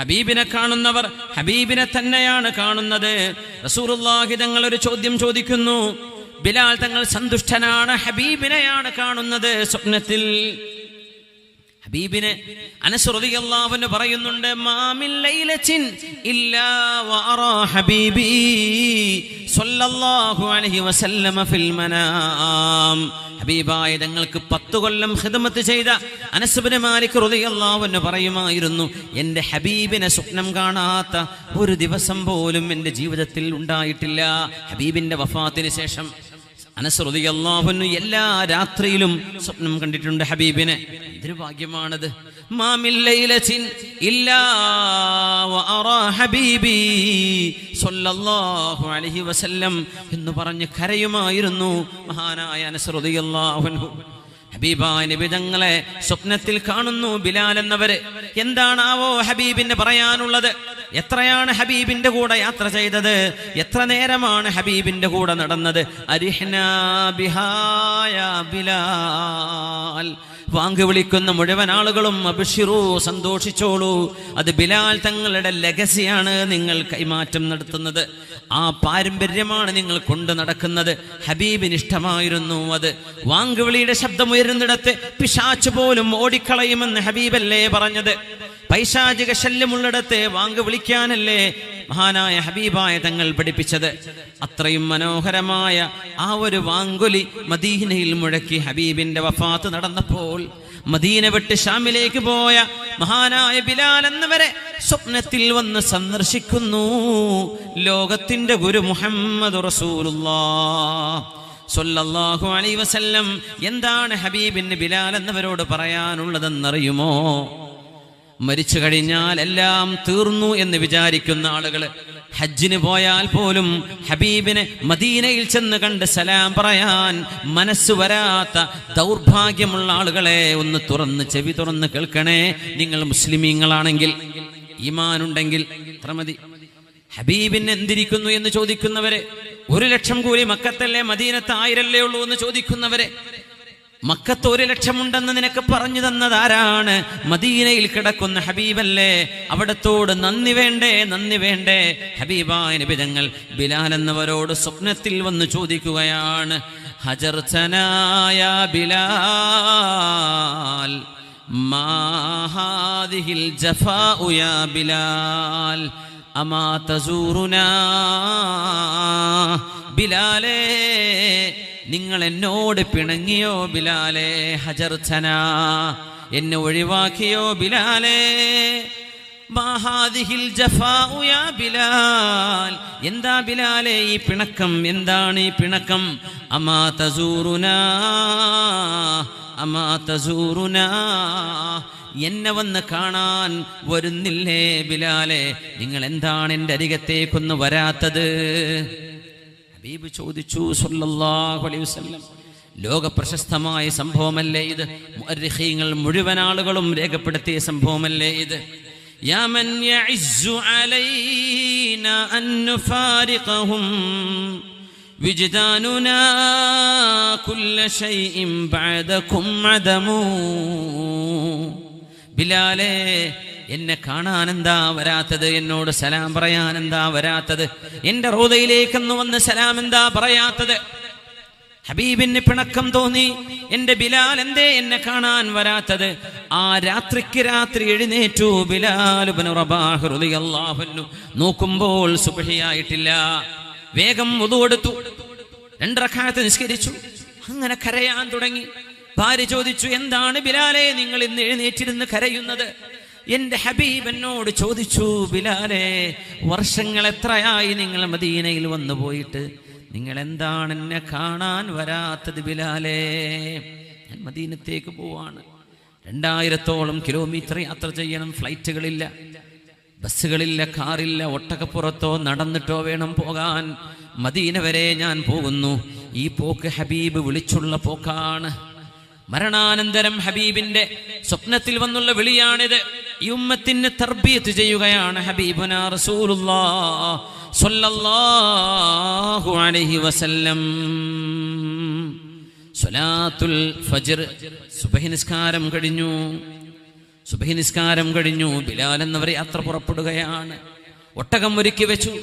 ഹബീബിനെ കാണുന്നവർ ഹബീബിനെ തന്നെയാണ് കാണുന്നത്. റസൂറുല്ലാഹി തങ്ങൾ ഒരു ചോദ്യം ചോദിക്കുന്നു. ബിലാൽ തങ്ങൾ സന്തുഷ്ടനാണ് ഹബീബിനെയാണ് കാണുന്നത് സ്വപ്നത്തിൽ. ഹബീബിനെ അനസ് റളിയല്ലാഹു അൻഹു പറയുന്നുണ്ട് ഹബീബായ തങ്ങൾക്ക് പത്തു കൊല്ലം ഖിദ്മത്ത് ചെയ്ത ഇബ്നു മാലിക് റളിയല്ലാഹു അൻഹു പറയുമായിരുന്നു എന്റെ ഹബീബിനെ സ്വപ്നം കാണാത്ത ഒരു ദിവസം പോലും എന്റെ ജീവിതത്തിൽ ഉണ്ടായിട്ടില്ല. ഹബീബിന്റെ വഫാത്തിന് ശേഷം അനസ്രുതി അള്ളാഹുന്നു എല്ലാ രാത്രിയിലും സ്വപ്നം കണ്ടിട്ടുണ്ട് ഹബീബിനെ. ഇതൊരു ഭാഗ്യമാണത്. എന്ന് പറഞ്ഞ് കരയുമായിരുന്നു മഹാനായ അനസ്രുതി അള്ളാഹുൻഹു ഹബീബായ സ്വപ്നത്തിൽ കാണുന്നു ബിലാൽ എന്നവര്. എന്താണാവോ ഹബീബിന് പറയാനുള്ളത്? എത്രയാണ് ഹബീബിന്റെ കൂടെ യാത്ര ചെയ്തത്? എത്ര നേരമാണ് ഹബീബിന്റെ കൂടെ നടന്നത്? ബിലാൽ. വാങ്ക് വിളിക്കുന്ന മുഴുവൻ ആളുകളും അബിഷിറു സന്തോഷിച്ചോളൂ. അത് ബിലാൽ തങ്ങളുടെ ലഗസിയാണ് നിങ്ങൾ കൈമാറ്റം നടത്തുന്നത്. ആ പാരമ്പര്യമാണ് നിങ്ങൾ കൊണ്ട് നടക്കുന്നത്. ഹബീബിന് ഇഷ്ടമായിരുന്നു അത്. വാങ്കുവിളിയുടെ ശബ്ദം ഉയരുന്നിടത്ത് പിശാച്ചു പോലും ഓടിക്കളയുമെന്ന് ഹബീബല്ലേ പറഞ്ഞത്? പൈശാചിക ശല്യമുള്ളിടത്ത് വാങ്ക് വിളിക്കാനല്ലേ മഹാനായ ഹബീബായ തങ്ങൾ പഠിപ്പിച്ചത്. അത്രയും മനോഹരമായ ആ ഒരു വാങ്കുലി മദീനയിൽ മുഴക്കി ഹബീബിന്റെ വഫാത്ത് നടന്നപ്പോൾ മദീന വിട്ട് ഷാമിലേക്ക് പോയ മഹാനായ ബിലാൽ എന്നവരെ സ്വപ്നത്തിൽ വന്ന് സന്ദർശിക്കുന്നു. ലോകത്തിന്റെ ഗുരു മുഹമ്മദ് സൊല്ലാഹു അലൈ വസല്ലം. എന്താണ് ഹബീബിന് ബിലാൽ എന്നവരോട് പറയാനുള്ളതെന്നറിയുമോ? മരിച്ചു കഴിഞ്ഞാൽ എല്ലാം തീർന്നു എന്ന് വിചാരിക്കുന്ന ആളുകൾ ഹജ്ജിന് പോയാൽ പോലും ഹബീബിനെ മദീനയിൽ ചെന്ന് കണ്ട് സലാം പറയാൻ മനസ്സ് വരാത്ത ദൗർഭാഗ്യമുള്ള ആളുകളെ ഒന്ന് തുറന്ന് ചെവി തുറന്ന് കേൾക്കണേ. നിങ്ങൾ മുസ്ലിമീങ്ങളാണെങ്കിൽ ഈമാനുണ്ടെങ്കിൽ അത്ര മതി? ഹബീബിന് എന്തിരിക്കുന്നു എന്ന് ചോദിക്കുന്നവരെ ഒരു ലക്ഷം കൂലി മക്കത്തല്ലേ മദീനത്ത് ആയിരല്ലേ ഉള്ളൂ എന്ന് ചോദിക്കുന്നവരെ മക്കത്ത് ഒരു ലക്ഷമുണ്ടെന്ന് നിനക്ക് പറഞ്ഞു തന്നതാരാണ്? മദീനയിൽ കിടക്കുന്ന ഹബീബല്ലേ? അവിടത്തോട് നന്ദി വേണ്ടേ? നന്ദി വേണ്ടേ? ഹബീബായ നബിതങ്ങൾ ബിലാൽ എന്നവരോട് സ്വപ്നത്തിൽ വന്ന് ചോദിക്കുകയാണ് ഹജർച്ചനായ ബിലാൽ മാഹാദിഹിൽ ജഫാഉ യാ ബിലാൽ അമാ തസൂറുനാ ബിലാലേ നിങ്ങൾ എന്നോട് പിണങ്ങിയോ ബിലാലേ? ഹജർച്ചന എന്നെ ഒഴിവാക്കിയോ ബിലാലേ? എന്താ ബിലാലേ ഈ പിണക്കം? എന്താണ് ഈ പിണക്കം? അമാ തസൂറുന? അമാ തസൂറുന? എന്നെ വന്ന് കാണാൻ വരുന്നില്ലേ ബിലാലെ? നിങ്ങൾ എന്താണ് എന്റെ അരികത്തേക്കൊന്ന് വരാത്തത്? ഹബീബ് ചോദിച്ചു സല്ലല്ലാഹു അലൈഹി വസല്ലം ലോക പ്രശസ്തമായ സംഭവമല്ലേ ഇത്? മുഅർരിഖീങ്ങൾ മുഴുവൻ ആളുകളും രേഖപ്പെടുത്തിയ സംഭവമല്ലേ ഇത്? യാ അൻ ബഅദകും അദമു. ബിലാലേ എന്നെ കാണാൻ എന്താ വരാത്തത്? എന്നോട് സലാം പറയാൻ എന്താ വരാത്തത്? എന്റെ റോദയിലേക്കെന്ന് വന്ന് സലാം എന്താ പറയാത്തത്? ഹബീബിന് പിണക്കം തോന്നി. എന്റെ ബിലാൽ എന്തേ എന്നെ കാണാൻ വരാത്തത്? ആ രാത്രിക്ക് രാത്രി എഴുന്നേറ്റു. ബിലാൽ റബാഹുന്നു നോക്കുമ്പോൾ സുബഹിയായിട്ടില്ല. വേഗം ഒതുവെടുത്തു രണ്ടറക്കാലത്ത് നിസ്കരിച്ചു. അങ്ങനെ കരയാൻ തുടങ്ങി. ഭാര്യ ചോദിച്ചു എന്താണ് ബിലാലെ നിങ്ങൾ ഇന്ന് എഴുന്നേറ്റിരുന്ന് കരയുന്നത്? എന്റെ ഹബീബ് എന്നോട് ചോദിച്ചു ബിലാലെ വർഷങ്ങൾ എത്രയായി നിങ്ങൾ മദീനയിൽ വന്നു പോയിട്ട്? നിങ്ങൾ എന്താണ് എന്നെ കാണാൻ വരാത്തത് ബിലാലേ? ഞാൻ മദീനത്തേക്ക് പോവാണ്. രണ്ടായിരത്തോളം കിലോമീറ്റർ യാത്ര ചെയ്യണം ഫ്ലൈറ്റുകളില്ല ബസ്സുകളില്ല കാറില്ല ഒട്ടകപ്പുറത്തോ നടന്നിട്ടോ വേണം പോകാൻ. മദീന വരെ ഞാൻ പോകുന്നു. ഈ പോക്ക് ഹബീബ് വിളിച്ചുള്ള പോക്കാണ്. മരണാനന്തരം ഹബീബിന്റെ സ്വപ്നത്തിൽ വന്നുള്ള വിളിയാണിത്. ഈ ഉമ്മത്തിന് തർബീത്ത് ചെയ്യുകയാണ് ഹബീബുന അലൈഹി വസല്ലം. സ്വലാത്തുൽ ഫജ്ർ സുബഹി നിസ്കാരം കഴിഞ്ഞു. സുബഹി നിസ്കാരം കഴിഞ്ഞു. ബിലാൽ എന്നവർ യാത്ര പുറപ്പെടുകയാണ്. ഒട്ടകം ഒരുക്കി വെച്ചു.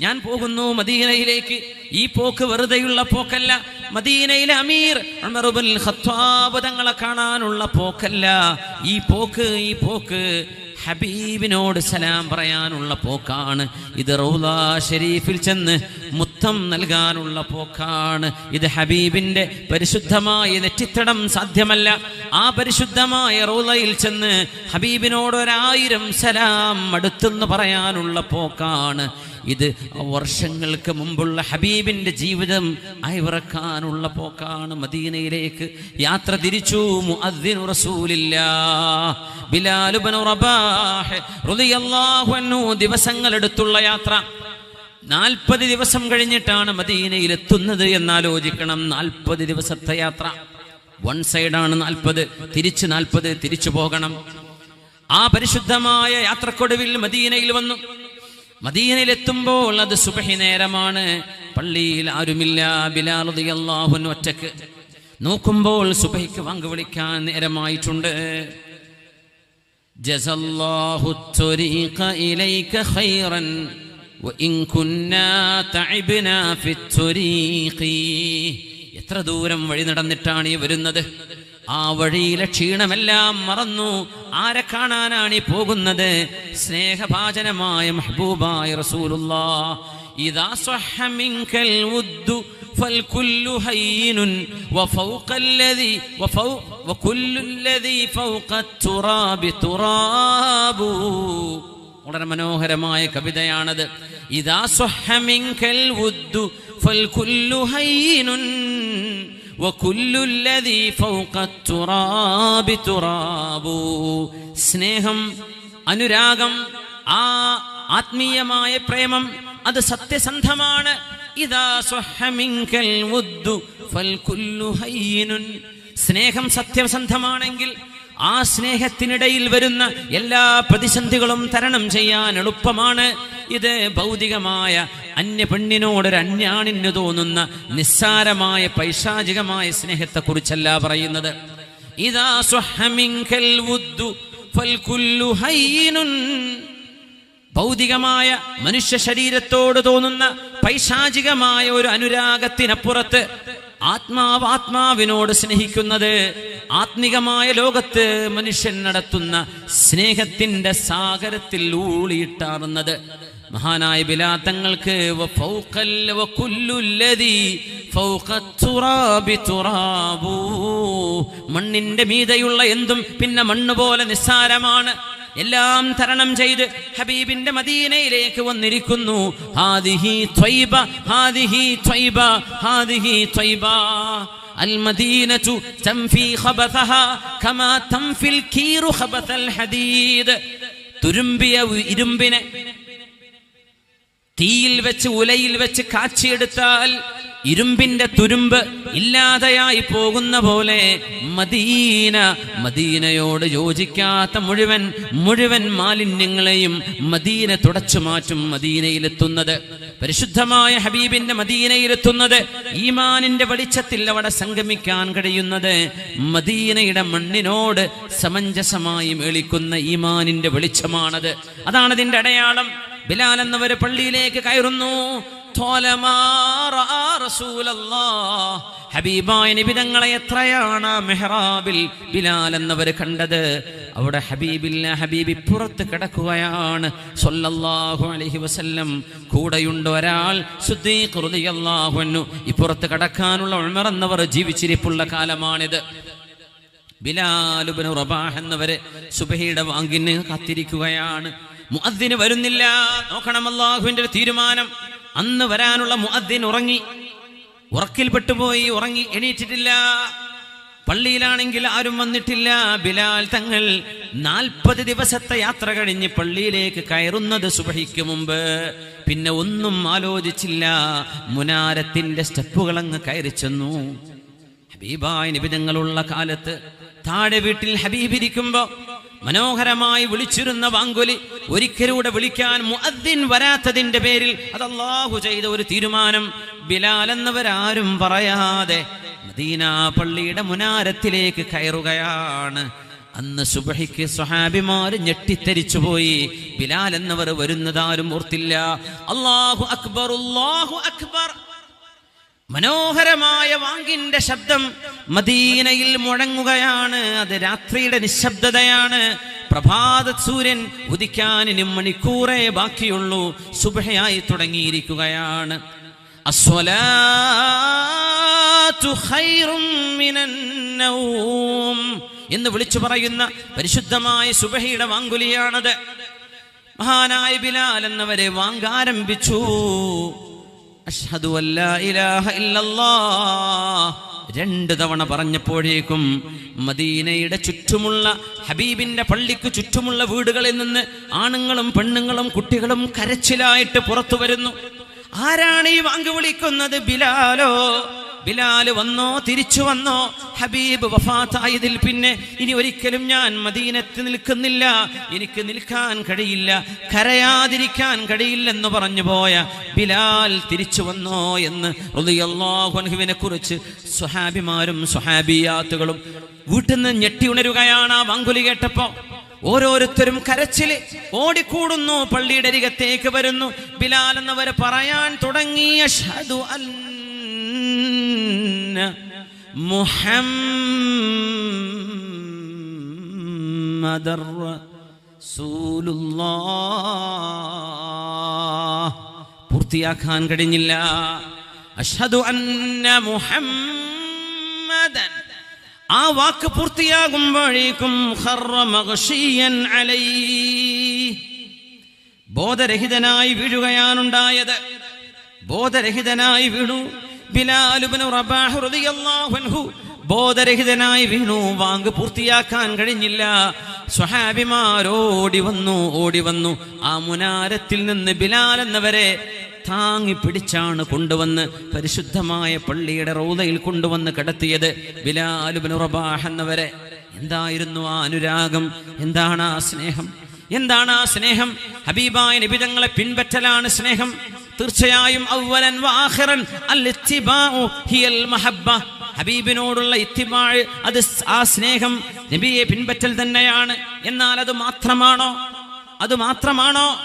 ഞാൻ പോകുന്നു മദീനയിലേക്ക്. ഈ പോക്ക് വെറുതെയുള്ള പോക്കല്ല. മദീനയിലെ അമീർ ഉമറുബുൽ ഖത്താബ് തങ്ങളെ കാണാനുള്ള പോക്കല്ല. ഈ പോക്ക് ഈ പോക്ക് ഹബീബിനോട് സലാം പറയാനുള്ള പോക്കാണ്. ഇത് റൗല ഷെരീഫിൽ ചെന്ന് മുത്തം നൽകാനുള്ള പോക്കാണ്. ഇത് ഹബീബിന്റെ പരിശുദ്ധമായ നെറ്റിത്തടം സാധ്യമല്ല. ആ പരിശുദ്ധമായ റൗലയിൽ ചെന്ന് ഹബീബിനോട് ഒരായിരം സലാം അടുത്തെന്ന് പറയാനുള്ള പോക്കാണ്. ഇത് വർഷങ്ങൾക്ക് മുമ്പുള്ള ഹബീബിന്റെ ജീവിതം അയവിറക്കാനുള്ള പോക്കാണ് മദീനയിലേക്ക്. യാത്ര തിരിച്ചു. ദിവസങ്ങളെടുത്തുള്ള യാത്ര. നാൽപ്പത് ദിവസം കഴിഞ്ഞിട്ടാണ് മദീനയിൽ എത്തുന്നത് എന്നാലോചിക്കണം. നാൽപ്പത് ദിവസത്തെ യാത്ര. വൺ സൈഡാണ് നാൽപ്പത്. തിരിച്ച് നാൽപ്പത് തിരിച്ചു പോകണം. ആ പരിശുദ്ധമായ യാത്രക്കൊടുവിൽ മദീനയിൽ വന്നു. മദീനയിൽ എത്തുമ്പോൾ അത് സുബഹി നേരമാണ് പള്ളിയിൽ ആരുമില്ല ബിലാൽ റളിയല്ലാഹു അൻഹു ഒറ്റക്ക് നോക്കുമ്പോൾ സുബഹിക്ക് വാങ്ക് വിളിക്കാൻ നേരമായിട്ടുണ്ട് ജസല്ലാഹു الطريق إليك خيرا وإن كنا تعبنا في الطريق എത്ര ദൂരം വഴി നടന്നിട്ടാണ് ഈ വരുന്നത് ആ വഴിയിലെ ക്ഷീണമെല്ലാം മറന്നു ആരെ കാണാനാണ് ഈ പോകുന്നത് സ്നേഹഭാചനമായ മെഹബൂബായ റസൂലുള്ളാ ഇതാ സ്വഹ മിൻകൽ ഉദ്ദു فالكل هين وفوق الذي وفوق وكل الذي فوق التراب تراب വളരെ മനോഹരമായ കവിതയാണത് ഇതാ സ്വഹമിങ്കൽ ഉദ്ദു ഫൽകുല്ലു ഹൈനുൻ സ്നേഹം അനുരാഗം ആ ആത്മീയമായ പ്രേമം അത് സത്യസന്ധമാണ്. സ്നേഹം സത്യസന്ധമാണെങ്കിൽ ആ സ്നേഹത്തിനിടയിൽ വരുന്ന എല്ലാ പ്രതിസന്ധികളും തരണം ചെയ്യാൻ എളുപ്പമാണ്. ഇത് ഭൗതികമായ അന്യ പെണ്ണിനോടൊരു അന്യാണിന് തോന്നുന്ന നിസ്സാരമായ പൈശാചികമായ സ്നേഹത്തെക്കുറിച്ചല്ല പറയുന്നത്. ഇതാ ഭൗതികമായ മനുഷ്യ ശരീരത്തോട് തോന്നുന്ന പൈശാചികമായ ഒരു അനുരാഗത്തിനപ്പുറത്ത് ആത്മാവ് ആത്മാവിനോട് സ്നേഹിക്കുന്നത് ആത്മികമായ ലോകത്ത് മനുഷ്യൻ നടത്തുന്ന സ്നേഹത്തിന്റെ സാഗരത്തിൽ ഊളിയിട്ടാറുന്നത്. മഹാനായ ബിലാത്തങ്ങൾക്ക് മണ്ണിന്റെ മീതയുള്ള എന്തും പിന്നെ മണ്ണ് പോലെ നിസ്സാരമാണ്. എല്ലാം തരണം ചെയ്ത് ഹബീബിന്റെ മദീനയിലേക്ക് വന്നിരിക്കുന്നു ഹാദിഹി ത്വയ്ബ ഹാദിഹി ത്വയ്ബ ഹാദിഹി ത്വയ്ബ المدينة تنفي خبثها كما تنفي الكير خبث الحديد തുരുമ്പിയ ഇരുമ്പിനെ തീയിൽ വെച്ച് ഉലയിൽ വെച്ച് കാച്ചിയെടുത്താൽ ഇരുമ്പിന്റെ തുരുമ്പ് ഇല്ലാതെയായി പോകുന്ന പോലെ മദീന മദീനയോട് യോജിക്കാത്ത മുഴുവൻ മുഴുവൻ മാലിന്യങ്ങളെയും മദീന തുടച്ചു മാറ്റും മദീനയിലെത്തുന്നത്. പരിശുദ്ധമായ ഹബീബിന്റെ മദീനയിലെത്തുന്നത് ഈമാനിന്റെ വെളിച്ചത്തിൽ അവിടെ സംഗമിക്കാൻ കഴിയുന്നത് മദീനയുടെ മണ്ണിനോട് സമഞ്ജസമായി മേളിക്കുന്ന ഈമാനിന്റെ വെളിച്ചമാണത്. അതാണ് അതിന്റെ അടയാളം. ബിലാൽ എന്നവര് പള്ളിയിലേക്ക് കയറുന്നു. ഹബീബായ നിബിതങ്ങളെ എത്രയാണ് മെഹ്റാബിൽ ബിലാൽ എന്നവർ കണ്ടത്? അവിടെ ഹബീബില്ല ഹബീബി പുറത്ത് കിടക്കുകയാണ്. സൊല്ലാഹു അലഹി വസല്ലം. കൂടെയുണ്ട് ഒരാൾ ശുദ്ധീകൃതിയല്ലാഹുന്നു ഇപ്പുറത്ത് കിടക്കാനുള്ള ഉൾമർ എന്നവർ ജീവിച്ചിരിപ്പുള്ള കാലമാണിത്. ബിലാലുബിന് റബാഹ് എന്നവര് സുബഹിയുടെ വാങ്ങിന് കാത്തിരിക്കുകയാണ്. മുഅദ്ദിന് വരുന്നില്ല. നോക്കണം അള്ളാഹുവിന്റെ തീരുമാനം. അന്ന് വരാനുള്ള മുഅദ്ദിൻ ഉറങ്ങി. ഉറക്കിൽ പെട്ടുപോയി ഉറങ്ങി എണീറ്റിട്ടില്ല. പള്ളിയിലാണെങ്കിൽ ആരും വന്നിട്ടില്ല. ബിലാൽ തങ്ങൾ നാൽപ്പത് ദിവസത്തെ യാത്ര കഴിഞ്ഞ് പള്ളിയിലേക്ക് കയറുന്നത് സുബഹിക്ക് മുമ്പ്. പിന്നെ ഒന്നും ആലോചിച്ചില്ല. മുനാരത്തിന്റെ സ്റ്റെപ്പുകൾ അങ്ങ് കയറി ചെന്നു. ഹബീബായ നിബിധങ്ങളുള്ള കാലത്ത് താഴെ വീട്ടിൽ ഹബീബ് ഇരിക്കുമ്പോ മനോഹരമായി വിളിച്ചിരുന്ന വാങ്കുലി ഒരിക്കലൂടെ വിളിക്കാൻ മുഅദ്ദിൻ വരാത്തതിന്റെ പേരിൽ അത് ചെയ്ത ഒരു തീരുമാനം. ബിലാൽ എന്നവരാരും പറയാതെ മദീന പള്ളിയുടെ മുനാരത്തിലേക്ക് കയറുകയാണ്. അന്ന് സുബഹിക്ക് സ്വഹാബിമാർ ഞെട്ടിത്തെരിച്ചു പോയി. ബിലാൽ എന്നവർ വരുന്നതാരും ഓർത്തില്ല. അള്ളാഹു അക്ബർ അല്ലാഹു അക്ബർ. മനോഹരമായ വാങ്കിന്റെ ശബ്ദം മദീനയിൽ മുഴങ്ങുകയാണ്. അത് രാത്രിയുടെ നിശബ്ദതയാണ്. പ്രഭാത സൂര്യൻ ഉദിക്കാൻ ഇനി മണിക്കൂറേ ബാക്കിയുള്ളൂ. സുബഹയായി തുടങ്ങിയിരിക്കുകയാണ്. എന്ന് വിളിച്ചു പറയുന്ന പരിശുദ്ധമായ സുബഹയുടെ വാങ്കുലിയാണത്. മഹാനായ ബിലാൽ എന്നവരെ വാങ്കാരംഭിച്ചു അഷ്ഹദു ഇല്ലല്ലാഹ്. രണ്ട് തവണ പറഞ്ഞപ്പോഴേക്കും മദീനയുടെ ചുറ്റുമുള്ള ഹബീബിന്റെ പള്ളിക്ക് ചുറ്റുമുള്ള വീടുകളിൽ നിന്ന് ആണുങ്ങളും പെണ്ണുങ്ങളും കുട്ടികളും കരച്ചിലായിട്ട് പുറത്തു വരുന്നു. ആരാണ് ഈ വാങ്ക് വിളിക്കുന്നത് ബിലാലോ? ബിലാൽ വന്നോ തിരിച്ചു വന്നോ ഹബീബ് വഫാത്തായതിൽ പിന്നെ ഇനി ഒരിക്കലും ഞാൻ മദീനത്ത് നിൽക്കുന്നില്ല. എനിക്ക് നിൽക്കാൻ കഴിയില്ല കരയാതിരിക്കാൻ കഴിയില്ലെന്ന് പറഞ്ഞു പോയ ബിലാൽ തിരിച്ചു വന്നോ എന്ന് റളിയല്ലാഹുവിനെ കുറിച്ച് സുഹാബിമാരും സുഹാബിയാത്തുകളും വീട്ടിൽ നിന്ന് ഞെട്ടി ഉണരുകയാണ് ആ വാങ്കുലി കേട്ടപ്പോ. ഓരോരുത്തരും കരച്ചിൽ ഓടിക്കൂടുന്നു പള്ളിയുടെ അരികത്തേക്ക് വരുന്നു. ബിലാൽ എന്നവരെ പറയാൻ തുടങ്ങി അഷ്ഹദു അന്ന റസൂലുള്ളാഹ് പൂർത്തിയാക്കാൻ കഴിഞ്ഞില്ല. അഷ്ഹദു അന്ന മുഹമ്മദൻ. ആ വാക്ക് പൂർത്തിയാകുമ്പോഴേക്കും ബോധരഹിതനായി വീഴുകയാണുണ്ടായത്. ബോധരഹിതനായി വീണു. റബാഹ് റളിയല്ലാഹു ബോധരഹിതനായി വീണു. വാങ്ക് പൂർത്തിയാക്കാൻ കഴിഞ്ഞില്ല. സ്വഹാബിമാരോടി വന്നു ഓടി വന്നു. ആ മുനാരത്തിൽ നിന്ന് ബിലാൽ എന്നവരെ താങ്ങി പിടിച്ചാണ് കൊണ്ടുവന്ന് പരിശുദ്ധമായ പള്ളിയുടെ റൗദയിൽ കൊണ്ടുവന്ന് കിടത്തിയത് ബിലാലുബിന് റബാഹ് എന്നവരെ. എന്തായിരുന്നു ആ അനുരാഗം? എന്താണ് ആ സ്നേഹം? എന്താണ് ആ സ്നേഹം? ഹബീബായ നിബിതങ്ങളെ പിൻപറ്റലാണ് സ്നേഹം? തീർച്ചയായും അവ്വലൻ വാഹിറൻ അൽ ഹിയൽ മഹബ്ബ. ഹബീബിനോടുള്ള ഇത്തിബാഴ് അത് ആ സ്നേഹം നബിയെ പിൻപറ്റൽ തന്നെയാണ്. എന്നാൽ അത് മാത്രമാണോ? അത് മാത്രമാണോ?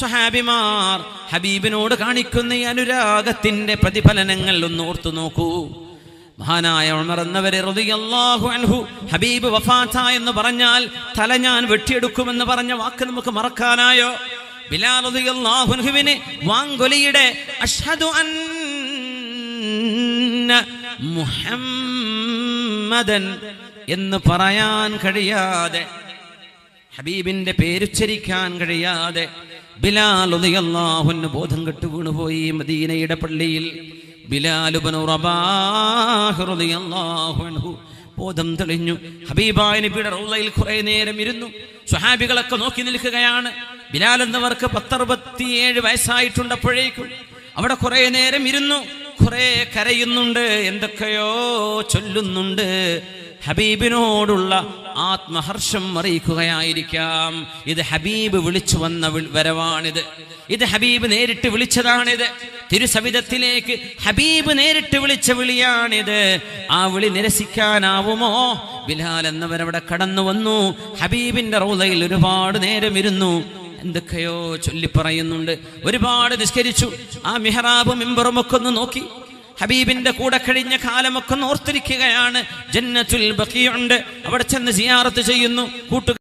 സഹാബിമാർ ഹബീബിനോട് കാണിക്കുന്ന ഈ അനുരാഗത്തിന്റെ പ്രതിഫലനങ്ങൾ ഒന്ന് ഓർത്തു നോക്കൂ. മഹാനായ ഉമർ എന്നവരെ അൻഹു ഹബീബ് വഫാത്ത എന്ന് പറഞ്ഞാൽ തല ഞാൻ വെട്ടിയെടുക്കുമെന്ന് പറഞ്ഞ വാക്ക് നമുക്ക് മറക്കാനായോ? അൻഹുവിന് വാങ്കൊലിയുടെ അൻ മുഹമ്മദൻ എന്ന് പറയാൻ കഴിയാതെ ഹബീബിന്റെ പേരുച്ചരിക്കാൻ കഴിയാതെ ബിലാൽ ഉദയല്ലാഹുന് ബോധം കെട്ടു വീണുപോയി മദീനയുടെ പള്ളിയിൽ. ബിലാലുബനു റബാഹ് അൻഹു ബോധം തെളിഞ്ഞു. ഹബീബായ നബിയുടെ റൗളയിൽ കുറെ നേരം ഇരുന്നു. സ്വഹാബികളൊക്കെ നോക്കി നിൽക്കുകയാണ്. ബിലാൽ എന്നവർക്ക് പത്തറുപത്തിയേഴ് വയസ്സായിട്ടുണ്ടപ്പോഴേക്കും അവിടെ കുറെ നേരം ഇരുന്നു. കുറെ കരയുന്നുണ്ട്. എന്തൊക്കെയോ ചൊല്ലുന്നുണ്ട്. ഹബീബിനോടുള്ള ആത്മഹർഷം അറിയിക്കുകയായിരിക്കാം. ഇത് ഹബീബ് വിളിച്ചു വന്ന വരവാണിത്. ഇത് ഹബീബ് നേരിട്ട് വിളിച്ചതാണിത്. തിരുസവിധത്തിലേക്ക് ഹബീബ് നേരിട്ട് വിളിച്ച വിളിയാണിത്. ആ വിളി നിരസിക്കാനാവുമോ? ബിലാൽ എന്നവരവിടെ കടന്നു വന്നു. ഹബീബിന്റെ റൗലയിൽ ഒരുപാട് നേരം ഇരുന്നു എന്തൊക്കെയോ ചൊല്ലി പറയുന്നുണ്ട്. ഒരുപാട് നിസ്കരിച്ചു. ആ മിഹറാബും മിമ്പറും ഒക്കെ ഒന്ന് നോക്കി. ഹബീബിന്റെ കൂടെ കഴിഞ്ഞ കാലമൊക്കെ ഓർത്തിരിക്കുകയാണ്. ജന്നത്തുൽ ബക്കിയുണ്ട് അവിടെ ചെന്ന് സിയാറത്ത് ചെയ്യുന്നു. കൂട്ടുകാർ